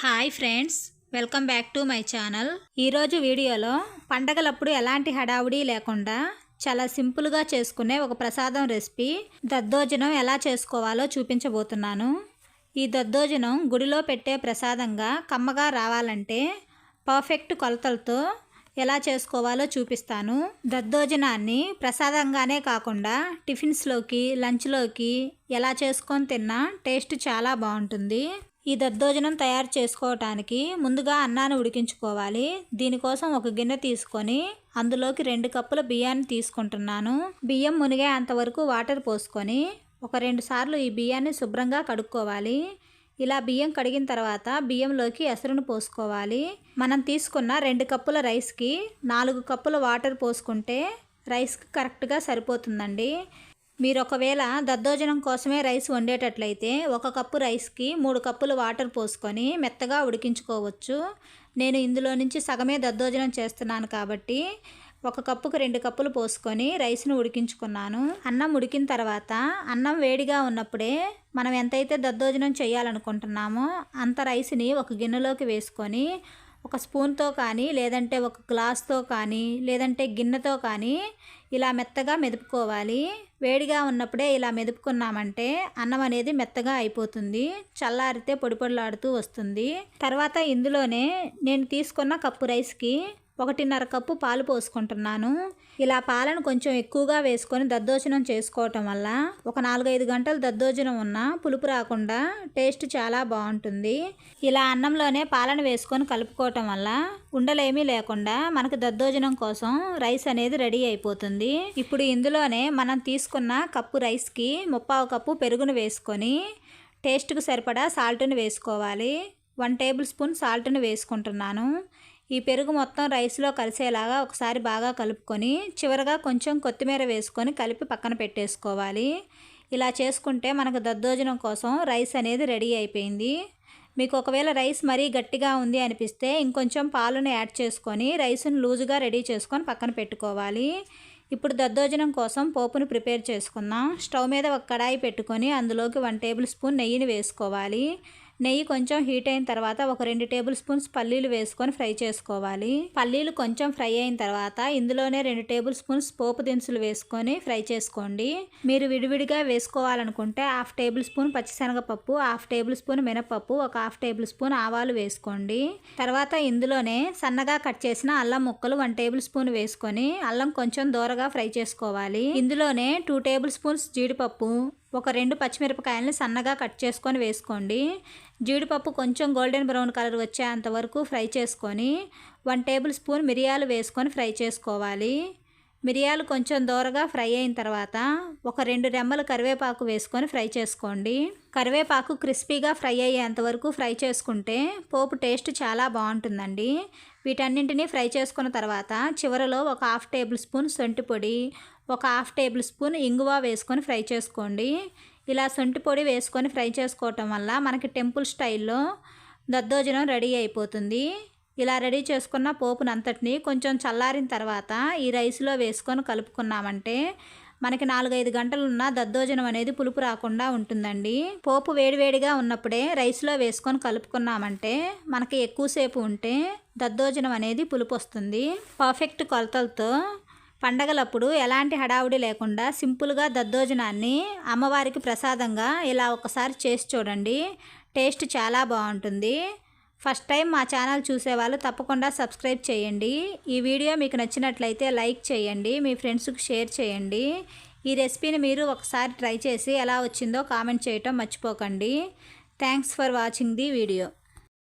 Hi friends welcome back to my channel. ఈరోజు వీడియోలో పండగలప్పుడు ఎలాంటి హడావుడి లేకుండా చాలా సింపుల్గా చేసుకునే ఒక ప్రసాదం రెసిపీ దద్దోజనం ఎలా చేసుకోవాలో చూపించబోతున్నాను. ఈ దద్దోజనం గుడిలో పెట్టే ప్రసాదంగా కమ్మగా రావాలంటే పర్ఫెక్ట్ కొలతలతో ఎలా చేసుకోవాలో చూపిస్తాను. దద్దోజనాన్ని ప్రసాదంగానే కాకుండా టిఫిన్స్లోకి లంచ్లోకి ఎలా చేసుకొని తిన్నా టేస్ట్ చాలా బాగుంటుంది. ఈ దద్దోజనం తయారు చేసుకోవటానికి ముందుగా అన్నాన్ని ఉడికించుకోవాలి. దీనికోసం ఒక గిన్నె తీసుకొని అందులోకి రెండు కప్పుల బియ్యాన్ని తీసుకుంటున్నాను. బియ్యం మునిగే అంతవరకు వాటర్ పోసుకొని ఒక రెండు సార్లు ఈ బియ్యాన్ని శుభ్రంగా కడుక్కోవాలి. ఇలా బియ్యం కడిగిన తర్వాత బియ్యంలోకి ఎసరును పోసుకోవాలి. మనం తీసుకున్న రెండు కప్పుల రైస్కి నాలుగు కప్పుల వాటర్ పోసుకుంటే రైస్కి కరెక్ట్గా సరిపోతుందండి. మీరు ఒకవేళ దద్దోజనం కోసమే రైస్ వండేటట్లయితే ఒక కప్పు రైస్కి మూడు కప్పులు వాటర్ పోసుకొని మెత్తగా ఉడికించుకోవచ్చు. నేను ఇందులో నుంచి సగమే దద్దోజనం చేస్తున్నాను కాబట్టి ఒక కప్పుకు రెండు కప్పులు పోసుకొని రైస్ను ఉడికించుకున్నాను. అన్నం ఉడికిన తర్వాత అన్నం వేడిగా ఉన్నప్పుడే మనం ఎంతైతే దద్దోజనం చేయాలనుకుంటున్నామో అంత రైస్ని ఒక గిన్నెలోకి వేసుకొని ఒక స్పూన్తో కానీ లేదంటే ఒక గ్లాస్తో కానీ లేదంటే గిన్నెతో కానీ ఇలా మెత్తగా మెదుపుకోవాలి. వేడిగా ఉన్నప్పుడే ఇలా మెదుపుకున్నామంటే అన్నం అనేది మెత్తగా అయిపోతుంది. చల్లారితే పొడి పొడిలాడుతూ వస్తుంది. తర్వాత ఇందులోనే నేను తీసుకున్న కప్పు రైస్కి ఒకటిన్నర కప్పు పాలు పోసుకుంటున్నాను. ఇలా పాలను కొంచెం ఎక్కువగా వేసుకొని దద్దోజనం చేసుకోవటం వల్ల ఒక నాలుగైదు గంటలు దద్దోజనం ఉన్న పులుపు రాకుండా టేస్ట్ చాలా బాగుంటుంది. ఇలా అన్నంలోనే పాలను వేసుకొని కలుపుకోవటం వల్ల ఉండలేమీ లేకుండా మనకు దద్దోజనం కోసం రైస్ అనేది రెడీ అయిపోతుంది. ఇప్పుడు ఇందులోనే మనం తీసుకున్న కప్పు రైస్కి ముప్పావు కప్పు పెరుగును వేసుకొని టేస్ట్కు సరిపడా సాల్ట్ని వేసుకోవాలి. వన్ టేబుల్ స్పూన్ సాల్ట్ని వేసుకుంటున్నాను. ఈ పెరుగు మొత్తం రైస్లో కలిసేలాగా ఒకసారి బాగా కలుపుకొని చివరగా కొంచెం కొత్తిమీర వేసుకొని కలిపి పక్కన పెట్టేసుకోవాలి. ఇలా చేసుకుంటే మనకు దద్దోజనం కోసం రైస్ అనేది రెడీ అయిపోయింది. మీకు ఒకవేళ రైస్ మరీ గట్టిగా ఉంది అనిపిస్తే ఇంకొంచెం పాలను యాడ్ చేసుకొని రైస్ను లూజుగా రెడీ చేసుకొని పక్కన పెట్టుకోవాలి. ఇప్పుడు దద్దోజనం కోసం పోపును ప్రిపేర్ చేసుకుందాం. స్టవ్ మీద ఒక కడాయి పెట్టుకొని అందులోకి వన్ టేబుల్ స్పూన్ నెయ్యిని వేసుకోవాలి. నెయ్యి కొంచెం హీట్ అయిన తర్వాత ఒక రెండు టేబుల్ స్పూన్స్ పల్లీలు వేసుకొని ఫ్రై చేసుకోవాలి. పల్లీలు కొంచెం ఫ్రై అయిన తర్వాత ఇందులోనే రెండు టేబుల్ స్పూన్స్ పోపు దినుసులు వేసుకొని ఫ్రై చేసుకోండి. మీరు విడివిడిగా వేసుకోవాలనుకుంటే హాఫ్ టేబుల్ స్పూన్ పచ్చిశనగపప్పు హాఫ్ టేబుల్ స్పూన్ మినపప్పు ఒక హాఫ్ టేబుల్ స్పూన్ ఆవాలు వేసుకోండి. తర్వాత ఇందులోనే సన్నగా కట్ చేసిన అల్లం ముక్కలు వన్ టేబుల్ స్పూన్ వేసుకొని అల్లం కొంచెం దూరగా ఫ్రై చేసుకోవాలి. ఇందులోనే టూ టేబుల్ స్పూన్స్ జీడిపప్పు ఒక రెండు పచ్చిమిరపకాయలని సన్నగా కట్ చేసుకొని వేసుకోండి. జీడిపప్పు కొంచెం గోల్డెన్ బ్రౌన్ కలర్ వచ్చేంత వరకు ఫ్రై చేసుకొని వన్ టేబుల్ స్పూన్ మిరియాలు వేసుకొని ఫ్రై చేసుకోవాలి. మిరియాలు కొంచెం దూరగా ఫ్రై అయిన తర్వాత ఒక రెండు రెమ్మలు కరివేపాకు వేసుకొని ఫ్రై చేసుకోండి. కరివేపాకు క్రిస్పీగా ఫ్రై అయ్యేంత వరకు ఫ్రై చేసుకుంటే పోపు టేస్ట్ చాలా బాగుంటుందండి. వీటన్నింటినీ ఫ్రై చేసుకున్న తర్వాత చివరలో ఒక హాఫ్ టేబుల్ స్పూన్ సొంటి పొడి ఒక హాఫ్ టేబుల్ స్పూన్ ఇంగువ వేసుకొని ఫ్రై చేసుకోండి. ఇలా సొంటి పొడి వేసుకొని ఫ్రై చేసుకోవటం వల్ల మనకి టెంపుల్ స్టైల్లో దద్దోజనం రెడీ అయిపోతుంది. ఇలా రెడీ చేసుకున్న పోపునంతటిని కొంచెం చల్లారిన తర్వాత ఈ రైస్లో వేసుకొని కలుపుకున్నామంటే మనకి నాలుగైదు గంటలున్న దద్దోజనం అనేది పులుపు రాకుండా ఉంటుందండి. పోపు వేడివేడిగా ఉన్నప్పుడే రైస్లో వేసుకొని కలుపుకున్నామంటే మనకి ఎక్కువసేపు ఉంటే దద్దోజనం అనేది పులుపు వస్తుంది పర్ఫెక్ట్ కొలతలతో పండగలప్పుడు ఎలాంటి హడావుడి లేకుండా సింపుల్గా దద్దోజనాన్ని అమ్మవారికి ప్రసాదంగా ఇలా ఒకసారి చేసి చూడండి. టేస్ట్ చాలా బాగుంటుంది. ఫస్ట్ టైం మా ఛానల్ చూసేవాళ్ళు తప్పకుండా సబ్స్క్రైబ్ చేయండి. ఈ వీడియో మీకు నచ్చినట్లయితే లైక్ చేయండి మీ ఫ్రెండ్స్కి షేర్ చేయండి. ఈ రెసిపీని మీరు ఒకసారి ట్రై చేసి ఎలా వచ్చిందో కామెంట్ చేయటం మర్చిపోకండి. Thanks for watching the video.